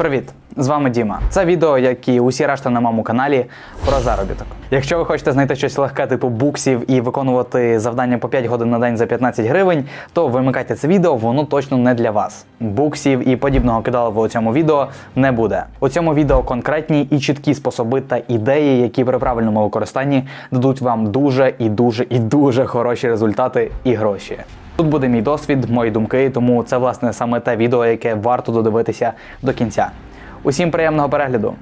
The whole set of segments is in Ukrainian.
Привіт! З вами Діма. Це відео, як і усі решта на моєму каналі, про заробіток. Якщо ви хочете знайти щось легке, типу буксів, і виконувати завдання по 5 годин на день за 15 гривень, то вимикайте це відео, воно точно не для вас. Буксів і подібного кидалова у цьому відео не буде. У цьому відео конкретні і чіткі способи та ідеї, які при правильному використанні дадуть вам дуже і дуже і дуже хороші результати і гроші. Тут буде мій досвід, мої думки, тому це власне саме те відео, яке варто додивитися до кінця. Усім приємного перегляду.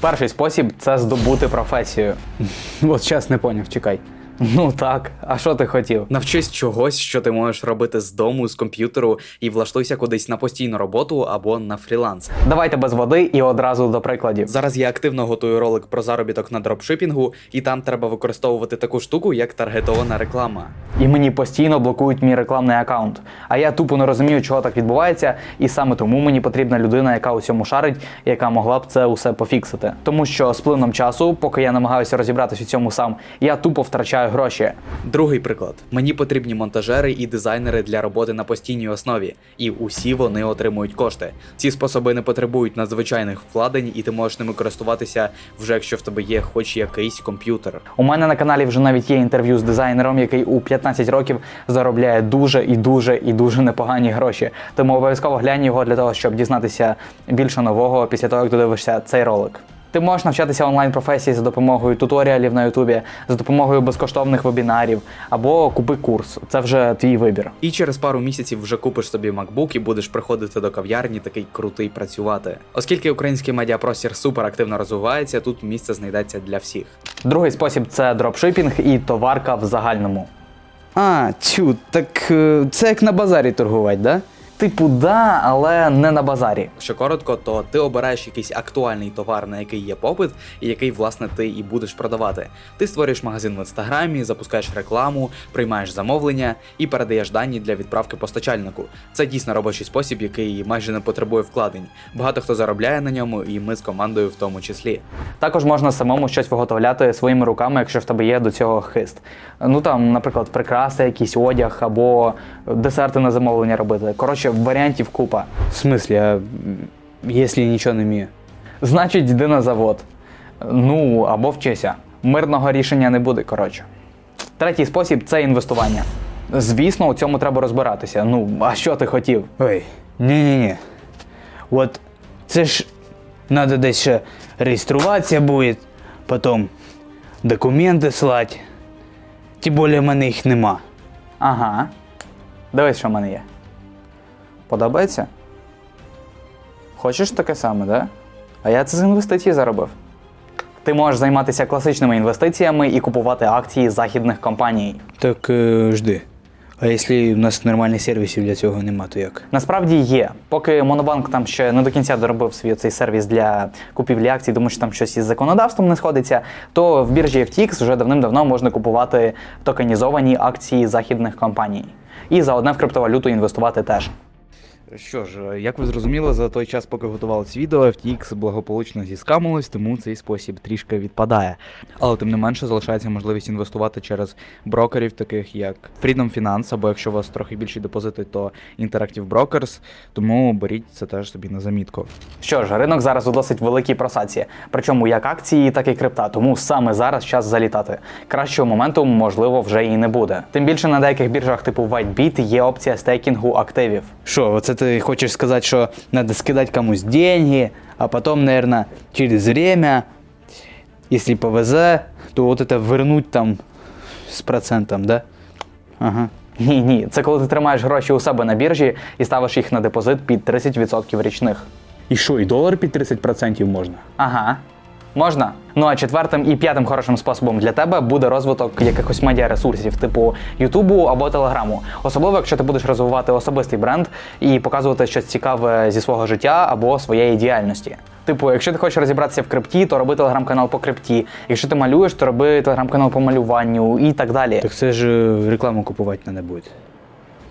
Перший спосіб це здобути професію. От час не поняв, чекай. Ну так, а що ти хотів? Навчись чогось, що ти можеш робити з дому, з комп'ютеру, і влаштуйся кудись на постійну роботу або на фріланс. Давайте без води і одразу до прикладів. Зараз я активно готую ролик про заробіток на дропшипінгу, і там треба використовувати таку штуку, як таргетована реклама. І мені постійно блокують мій рекламний аккаунт. А я тупо не розумію, чого так відбувається, і саме тому мені потрібна людина, яка у цьому шарить, яка могла б це усе пофіксити. Тому що з плином часу, поки я намагаюся розібратися у цьому сам, я тупо втрачаю гроші. Другий приклад: мені потрібні монтажери і дизайнери для роботи на постійній основі, і усі вони отримують кошти. Ці способи не потребують надзвичайних вкладень, і ти можеш ними користуватися вже якщо в тебе є хоч якийсь комп'ютер. У мене на каналі вже навіть є інтерв'ю з дизайнером, який у 15 років заробляє дуже і дуже і дуже непогані гроші. Тому обов'язково глянь його для того, щоб дізнатися більше нового після того, як додивишся цей ролик. Ти можеш навчатися онлайн професії за допомогою туторіалів на Ютубі, за допомогою безкоштовних вебінарів або купи курс. Це вже твій вибір. І через пару місяців вже купиш собі MacBook і будеш приходити до кав'ярні такий крутий працювати. Оскільки український медіапростір супер активно розвивається, тут місце знайдеться для всіх. Другий спосіб це дропшипінг і товарка в загальному. А, чу, так е, це як на базарі торгувати, да? Типу, да, але не на базарі. Якщо коротко, то ти обираєш якийсь актуальний товар, на який є попит, і який, власне, ти і будеш продавати. Ти створюєш магазин в інстаграмі, запускаєш рекламу, приймаєш замовлення і передаєш дані для відправки постачальнику. Це дійсно робочий спосіб, який майже не потребує вкладень. Багато хто заробляє на ньому, і ми з командою в тому числі. Також можна самому щось виготовляти своїми руками, якщо в тебе є до цього хист. Ну там, наприклад, прикраси, якийсь одяг або десерти на замовлення робити. Коротше, варіантів купа. В смислі, а якщо нічого не вмію? Значить, йди на завод. Ну або вчися. Мирного рішення не буде. Коротше. Третій спосіб це інвестування. Звісно, у цьому треба розбиратися. Ну, а що ти хотів? Ой, ні-ні-ні. От це ж треба десь ще реєструватися буде, потім документи слати. Тим більше в мене їх нема. Ага. Дивись, що в мене є. Подобається? Хочеш таке саме, да? А я це з інвестицій заробив. Ти можеш займатися класичними інвестиціями і купувати акції західних компаній. Так е, жди. А якщо в нас нормальних сервісів для цього нема, то як? Насправді є. Поки Монобанк там ще не до кінця доробив свій цей сервіс для купівлі акцій, тому що там щось із законодавством не сходиться, то в біржі FTX вже давним-давно можна купувати токенізовані акції західних компаній. І заодне в криптовалюту інвестувати теж. Що ж, як ви зрозуміли, за той час, поки готували це відео, FTX благополучно зіскамилось, тому цей спосіб трішки відпадає. Але тим не менше залишається можливість інвестувати через брокерів, таких як Freedom Finance, або якщо у вас трохи більші депозити, то Interactive Brokers, тому беріть це теж собі на замітку. Що ж, ринок зараз у досить великій просаці, причому як акції, так і крипта. Тому саме зараз час залітати. Кращого моменту можливо вже і не буде. Тим більше на деяких біржах типу WhiteBit є опція стейкінгу активів. Що, оце ти хочеш сказати, що треба скидати комусь деньги, а потім, наверное, через время, якщо повезе, то от це вернуть там з процентом, да? Ага. Ні, ні, це коли ти тримаєш гроші у себе на біржі і ставиш їх на депозит під 30% річних. І що, і долар під 30% можна? Ага. Можна. Ну а четвертим і п'ятим хорошим способом для тебе буде розвиток якихось медіаресурсів, типу Ютубу або Телеграму. Особливо, якщо ти будеш розвивати особистий бренд і показувати щось цікаве зі свого життя або своєї діяльності. Типу, якщо ти хочеш розібратися в крипті, то роби телеграм-канал по крипті. Якщо ти малюєш, то роби телеграм-канал по малюванню і так далі. Так це ж е, рекламу купувати треба буде.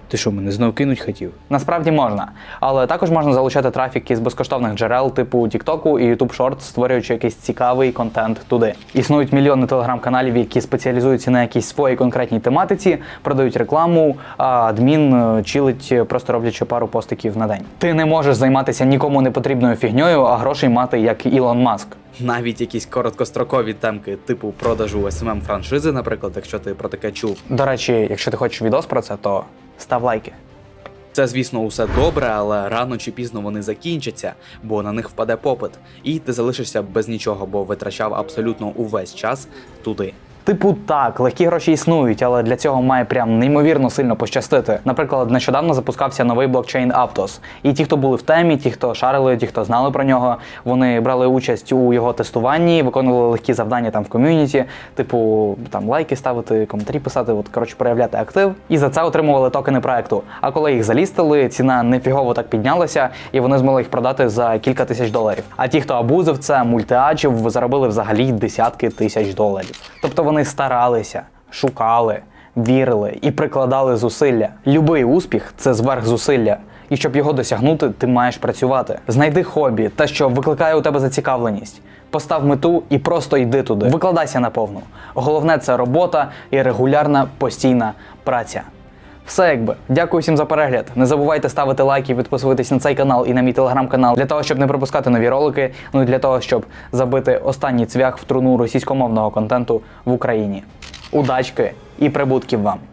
Ти що, мене знов кинуть хотів? Насправді можна, але також можна залучати трафік із безкоштовних джерел, типу TikTok і YouTube Shorts, створюючи якийсь цікавий контент туди. Існують мільйони телеграм-каналів, які спеціалізуються на якійсь своїй конкретній тематиці, продають рекламу, а адмін е, чилить, е, просто роблячи пару постиків на день. Ти не можеш займатися нікому не потрібною фігньою, а грошей мати як Ілон Маск. Навіть якісь короткострокові темки, типу продажу SMM франшизи, наприклад, якщо ти про таке чув. До речі, якщо ти хочеш відос про це, то став лайки. Це, звісно, усе добре, але рано чи пізно вони закінчаться, бо на них впаде попит, і ти залишишся без нічого, бо витрачав абсолютно увесь час туди. Типу, так, легкі гроші існують, але для цього має прям неймовірно сильно пощастити. Наприклад, нещодавно запускався новий блокчейн Aptos. І ті, хто були в темі, ті, хто шарили, ті, хто знали про нього, вони брали участь у його тестуванні, виконували легкі завдання там в ком'юніті, типу там лайки ставити, коментарі писати, от коротше проявляти актив. І за це отримували токени проекту. А коли їх залістили, ціна нефігово так піднялася, і вони змогли їх продати за кілька тисяч доларів. А ті, хто абузив це, мультиаджів, заробили взагалі десятки тисяч доларів. Тобто вони старалися, шукали, вірили і прикладали зусилля. Любий успіх це зверх зусилля. І щоб його досягнути, ти маєш працювати. Знайди хобі, те, що викликає у тебе зацікавленість. Постав мету і просто йди туди. Викладайся наповну. Головне це робота і регулярна постійна праця. Все якби. Дякую всім за перегляд. Не забувайте ставити лайки, підписуватись на цей канал і на мій телеграм-канал для того, щоб не пропускати нові ролики. Ну і для того, щоб забити останній цвях в труну російськомовного контенту в Україні. Удачки і прибутків вам!